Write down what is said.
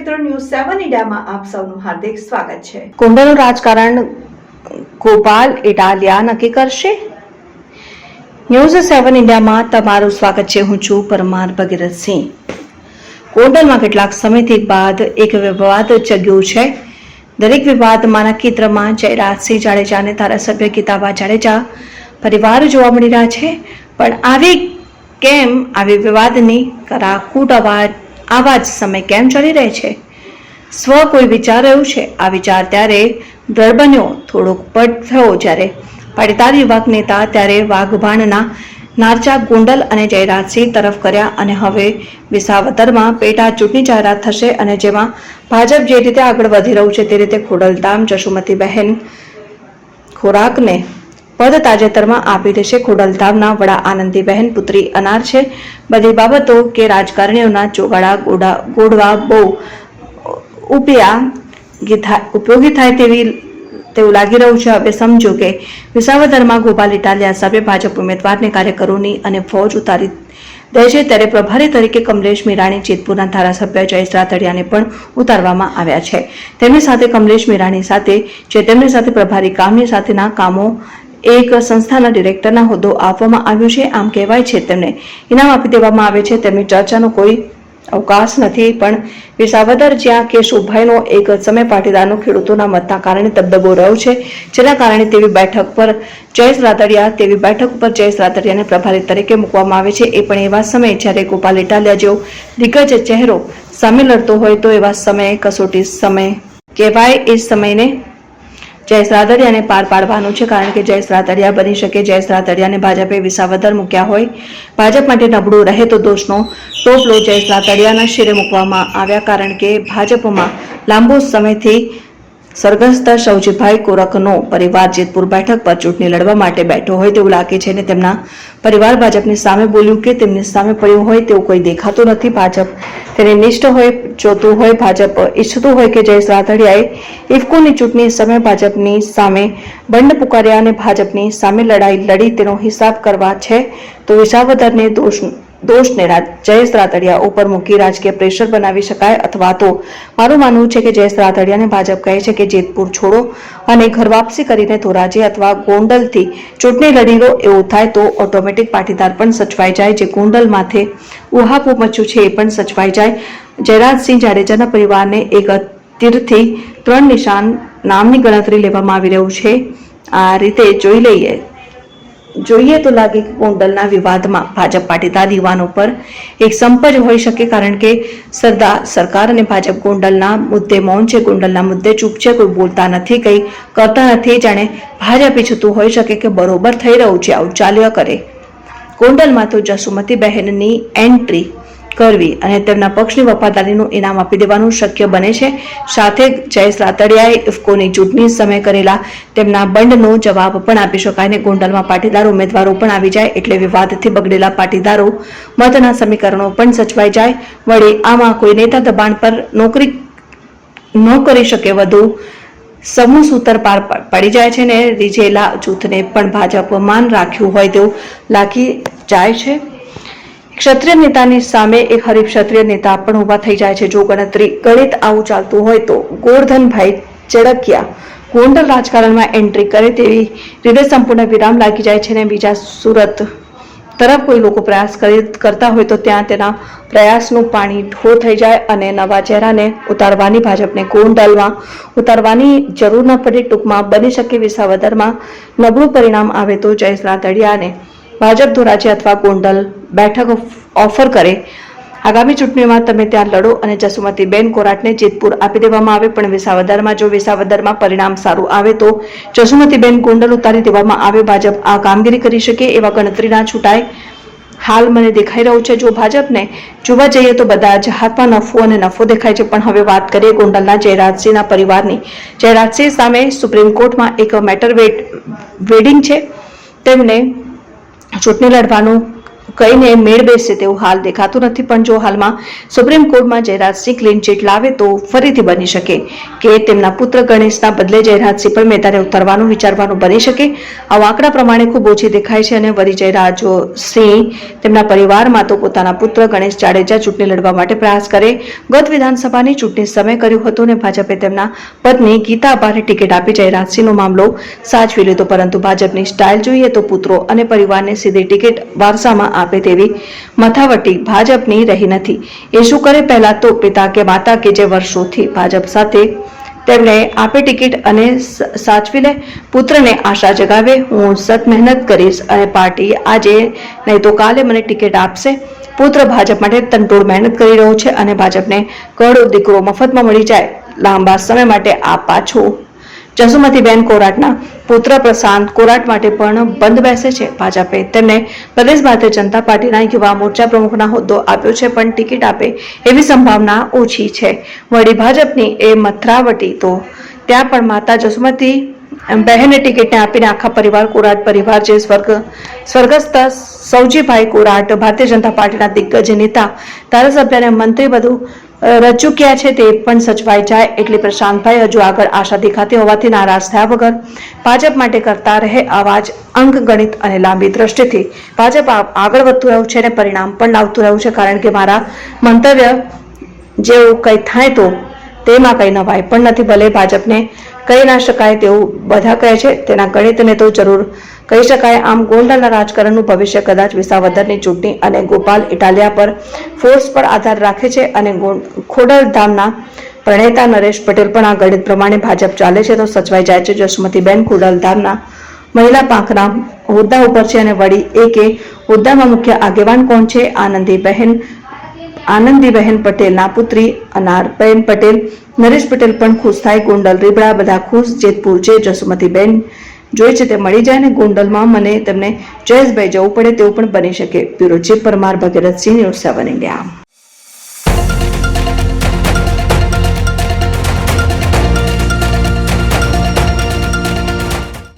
મિત્રો ન્યૂઝ સેવન ઇન્ડિયામાં આપ સૌનું હાર્દિક સ્વાગત છે. કુંડળનું રાજકારણ ગોપાલ ઇટાલિયા નક્કી કરશે? ન્યૂઝ સેવન ઇન્ડિયામાં તમારું સ્વાગત છે. હું છું પરમાર ભગીરથસિંહ કોંડલમાં કેટલાક સમયથી બાદ એક વિવાદ જગ્યો છે. દરેક વિવાદમાંના કેન્દ્રમાં જયરાજસિંહ જાડેજા અને ધારાસભ્ય ગીતાબા જાડેજા પરિવાર જોવા મળી રહ્યા છે. પણ આવી કેમ? આવી વિવાદની કરાકૂટ અવાજ આવા જ સમય કેમ ચાલી રહે છે? સ્વ કોઈ વિચાર રહ્યું છે? આ વિચાર ત્યારે દર બન્યો થોડોક પટ થયો જ્યારે પાટીદાર યુવક નેતા ત્યારે વાઘભાણના નારચા ગોંડલ અને જયરાજસિંહ તરફ કર્યા અને હવે વિસાવદરમાં પેટા ચૂંટણી જાહેરાત થશે અને જેમાં ભાજપ જે રીતે આગળ વધી રહ્યું છે તે રીતે ખોડલધામ જશુમતીબહેન ખોરાકને પદ તાજેતરમાં આપી દેશે ખોડલધામના વડા આનંદીબહેન, પુત્રી અનાર છે. બધી બાબતો કે રાજકારણીઓના ચોગાડા ગોડા, ગોડવા બહુ ઉપયા ઉપયોગી થાય તેવી, તેવું લાગી રહ્યું છે. હવે સમજો કે વિસાવદરમાં ગોપાલ ઇટાલિયા સાહેબે ભાજપ ઉમેદવારને કાર્યકરોની અને ફૌજ ઉતારી દે છે ત્યારે પ્રભારી તરીકે કમલેશ મીરાણી જેતપુરના ધારાસભ્ય જયેશ રાતડિયાને પણ ઉતારવામાં આવ્યા છે. તેમની સાથે કમલેશ મીરાણી સાથે, જે તેમની સાથે પ્રભારી કામની સાથેના કામો એક સંસ્થાના ડિરેક્ટરના હોદ્દો આપવામાં આવ્યો છે. આમ કહેવાય છે, તેમને ઇનામ આપી દેવામાં આવે છે. તેમની ચર્ચાનો કોઈ અવકાશ નથી, પણ વિસાવદર જ્યાં કેશુભાઈનો એક સમય પાટીદારનો ખેડૂતોના મતના કારણે દબદબો રહ્યો છે. જેના કારણે તેવી બેઠક પર જયેશ રાદડિયા, તેવી બેઠક ઉપર જયેશ રાદડિયાને પ્રભારી તરીકે મૂકવામાં આવે છે. એ પણ એવા સમયે જ્યારે ગોપાલ ઇટાલિયા જેવો દિગ્ગજ ચહેરો સામે લડતો હોય, તો એવા સમયે કસોટી સમય કહેવાય. એ સમયને જયેશ રાદડિયાને પાર પાડવાનું છે કારણ કે જયેશ રાદડિયા બની શકે. જયેશ રાદડિયાને ભાજપે વિસાવદર મૂક્યા હોય. ભાજપ માટે નબળું રહે તો દોષનો ટોપલો જયેશ રાદડિયાના શિરે મૂકવામાં આવ્યા કારણ કે ભાજપમાં લાંબો સમયથી સ્વર્ગસ્થ શૌજીભાઈ કોરકનો પરિવાર જેતપુર બેઠક પર ચૂંટણી લડવા માટે બેઠો હોય તેવું લાગે છે અને તેમના પરિવાર ભાજપની સામે બોલ્યું કે તેમની સામે પડ્યું હોય તેવું કોઈ દેખાતું નથી. ભાજપ તેને નિષ્ઠ હોય, જોતું હોય, ભાજપ ઈચ્છતું હોય કે જયેશ રાદડિયાએ ઇફકોની ચૂંટણી સમય ભાજપની સામે બંડ પુકાર્યા અને ભાજપની સામે લડાઈ લડી તેનો હિસાબ કરવા છે. તો વિસાવદરને દોષ દોષને જયેશ રાતડિયા ઉપર મૂકી રાજકીય પ્રેશર બનાવી શકાય અથવા તો મારું માનવું છે કે જયેશ રાતડિયાને ભાજપ કહે છે કે જેતપુર છોડો અને ઘર વાપસી કરીને ધોરાજી અથવા ગોંડલથી ચૂંટણી લડી લો, એવું થાય તો ઓટોમેટિક પાટીદાર પણ સચવાઈ જાય, જે ગોંડલ માથે ઉહાપો મચ્યું છે એ પણ સચવાઈ જાય. જયરાજસિંહ જાડેજાના પરિવારને એક તીરથી ત્રણ નિશાન નામની ગણતરી લેવામાં આવી રહ્યું છે. આ રીતે જોઈ લઈએ જોઈએ તો લાગે કે ગોંડલના વિવાદમાં ભાજપ પાટીદાર યુવાનો પર એક સંપ જ હોઈ શકે કારણ કે સરદાર સરકાર અને ભાજપ ગોંડલના મુદ્દે મૌન છે, ગોંડલના મુદ્દે ચૂપ છે, કોઈ બોલતા નથી, કંઈ કરતા નથી, જાણે ભાજપ ઈચ્છતું હોઈ શકે કે બરોબર થઈ રહ્યું છે, આવું ચાલ્યા કરે. ગોંડલમાં તો જસુમતી બહેનની એન્ટ્રી કરવી અને તેમના પક્ષની વફાદારીનું ઇનામ આપી દેવાનું શક્ય બને છે. સાથે જયેશ રાતડિયાએ ઇફકોની ચૂંટણી સમયે કરેલા તેમના બંડનો જવાબ પણ આપી શકાય અને ગોંડલમાં પાટીદાર ઉમેદવારો પણ આવી જાય એટલે વિવાદથી બગડેલા પાટીદારો મતના સમીકરણો પણ સચવાઈ જાય. વળી આમાં કોઈ નેતા દબાણ પર નોકરી ન કરી શકે વધુ સમૂહ સૂતર પાર પડી જાય છે ને રીઝેલા જૂથને પણ ભાજપ માન રાખ્યું હોય તેવું લાગી જાય છે. ક્ષત્રિય નેતાની સામે એક હરીફ ક્ષત્રિય નેતા પણ ઊભા થઈ જાય છે. જો ગણતરી ગણિત આવું ચાલતું હોય તો ગોરધનભાઈ ચડકિયા ગોંડલ રાજકારણમાં એન્ટ્રી કરે તેવી રીતે સંપૂર્ણ વિરામ લાગી જાય છે ને બીજા સુરત તરફ કોઈ લોકો પ્રયાસ કરી કરતા હોય તો ત્યાં તેના પ્રયાસનું પાણી ઢો થઈ જાય અને નવા ચહેરાને ઉતારવાની ભાજપને ગોંડલમાં ઉતારવાની જરૂર ન પડે. ટૂંકમાં બની શકે વિસાવદરમાં નબળું પરિણામ આવે તો જયેશ રાદડિયાને ભાજપ ધોરાજી અથવા ગોંડલ બેઠક ઓફર કરે. આગામી ચૂંટણીમાં તમે ત્યાં લડો અને જસુમતીબેન કોરાટને જેતપુર આપી દેવામાં આવે, પણ વિસાવદરમાં જો વિસાવદરમાં પરિણામ સારું આવે તો જસુમતીબેન ગોંડલ ઉતારી દેવામાં આવે. ભાજપ આ કામગીરી કરી શકે એવા ગણતરી ના છૂટાય. હાલ મને દેખાઈ રહ્યું છે, જો ભાજપને જોવા જઈએ તો બધા જ હાથમાં નફો અને નફો દેખાય છે, પણ હવે વાત કરીએ ગોંડલના જયરાજસિંહના પરિવારની. જયરાજસિંહ સામે સુપ્રીમ કોર્ટમાં એક મેટર વેડિંગ છે. તેમને ચૂંટણી લડવાનું કહીને મેળ બેસે તેવું હાલ દેખાતું નથી, પણ જો હાલમાં સુપ્રીમ કોર્ટમાં જયરાજસિંહ ક્લીન ચીટ લાવે તો ફરીથી બની શકે કે તેમના પુત્ર ગણેશના બદલે જયરાજસિંહ પણ મેદાને ઉતરવાનું વિચારવાનું બની શકે. આવા આંકડા પ્રમાણે ખૂબ ઓછી દેખાય છે અને વરી જયરાજો સિંહ તેમના પરિવારમાં તો પોતાના પુત્ર ગણેશ જાડેજા ચૂંટણી લડવા માટે પ્રયાસ કરે. ગત વિધાનસભાની ચૂંટણી સમય કર્યું હતું અને ભાજપે તેમના પત્ની ગીતા આભારે ટિકિટ આપી. જયરાજસિંહનો મામલો સાચવી લીધો, પરંતુ ભાજપની સ્ટાઇલ જોઈએ તો પુત્રો અને પરિવારને સીધી ટિકિટ વારસામાં આપે તેવી મથાવટી ભાજપની રહી નથી. એ શું કરે પહેલા તો પિતા કે માતા કે જે વર્ષોથી ભાજપ સાથે તેમણે આપે ટિકિટ અને સાચવી લે પુત્રને આશા જગાવે, હું સત મહેનત કરીશ અને પાર્ટી આજે નહીં તો કાલે મને ટિકિટ આપશે. પુત્ર ભાજપ માટે તનતોડ મહેનત કરી રહ્યો છે અને ભાજપને કરોડો દીકરો મફતમાં મળી જાય. લાંબા સમય માટે આ પાછું જસુમતીબેન કોરાટના પુત્ર પ્રશાંત કોરાટ માટે પણ બંધ બેસે છે. ભાજપે તેમને પ્રદેશ ભારતીય જનતા પાર્ટીના યુવા મોરચા પ્રમુખના હોદ્દો આપ્યો છે, પણ ટિકિટ આપે એવી સંભાવના ઓછી છે. વળી ભાજપની એ મથરાવટી તો ત્યાં પણ માતા જસુમતી બહેને ટિકિટને આપીને આખા પરિવાર, કોરાટ પરિવાર જે સ્વર્ગ, સ્વર્ગસ્થ સૌજીભાઈ કોરાટ ભારતીય જનતા પાર્ટીના દિગ્ગજ નેતા, ધારાસભ્ય અને મંત્રી બધું અ, રચી ચૂક્યા છે તે પણ સચવાઈ જાય એટલે પ્રશાંતભાઈ હજુ આગળ આશા દેખાતી હોવાથી નારાજ થયા વગર ભાજપ માટે કરતા રહે આવાજ જ અંક ગણિત અને લાંબી દ્રષ્ટિથી. ભાજપ આગળ વધતું રહ્યું છે અને પરિણામ પણ લાવતું રહ્યું છે કારણ કે મારા મંતવ્ય જેવું કંઈ થાય તો તેમાં કંઈ નવાય પણ નથી. ભલે ભાજપને કહી ના શકાય તેવું બધા કહે છે. તેના ગણિતને તો જરૂર કહી શકાય. આમ ગોંડલના રાજકારણનું ભવિષ્ય કદાચ વિસાવદરની ચૂંટણી અને ગોપાલ ઇટાલિયા પર ફોર્સ પર આધાર રાખે છે અને ખોડલ ધામના પ્રણેતા નરેશ પટેલ પણ આ ગણિત પ્રમાણે ભાજપ ચાલે છે તો સચવાઈ જાય છે. જસમતીબેન ખોડલધામના મહિલા પાંખના હોદ્દા ઉપર છે અને વળી એકે હોદ્દામાં મુખ્ય આગેવાન કોણ છે? આનંદીબહેન આનંદીબહેન પટેલના પુત્રી અનારબેન પટેલ, નરેશ પટેલ પણ ખુશ થાય. ગોંડલ, રીબડા બધા ખુશ. જેતપુર, જે જસુમતીબેન જોઈ છે તે મળી જાય ને ગોંડલમાં. મને તેમને જયેશભાઈ જવું પડે તેવું પણ બની શકે. Bureau chief Parmar, Bhagirathsinh, news seven India.